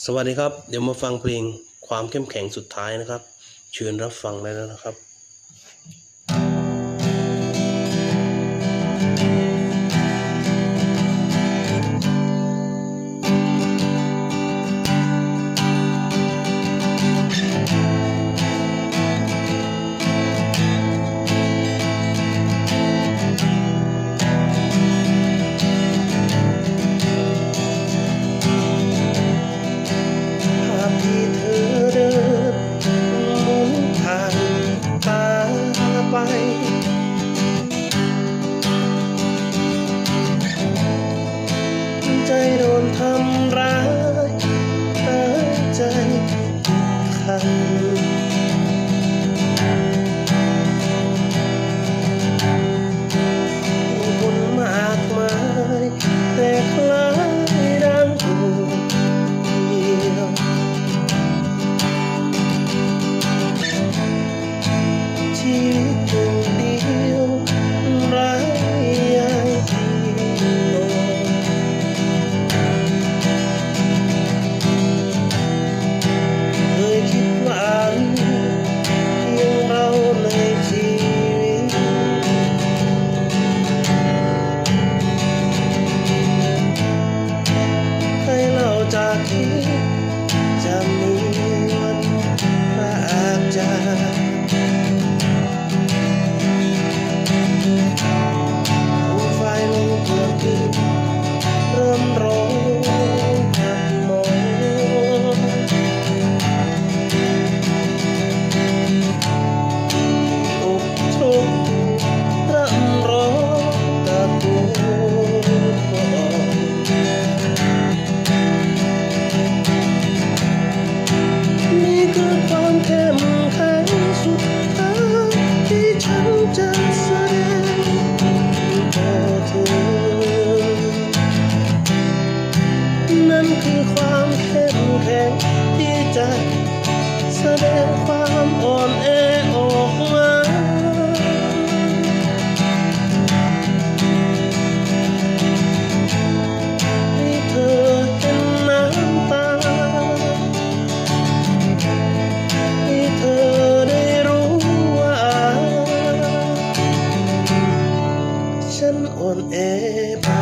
สวัสดีครับ เดี๋ยวมาฟังเพลงความเข้มแข็งสุดท้ายนะครับ เชิญรับฟังได้แล้วนะครับ on.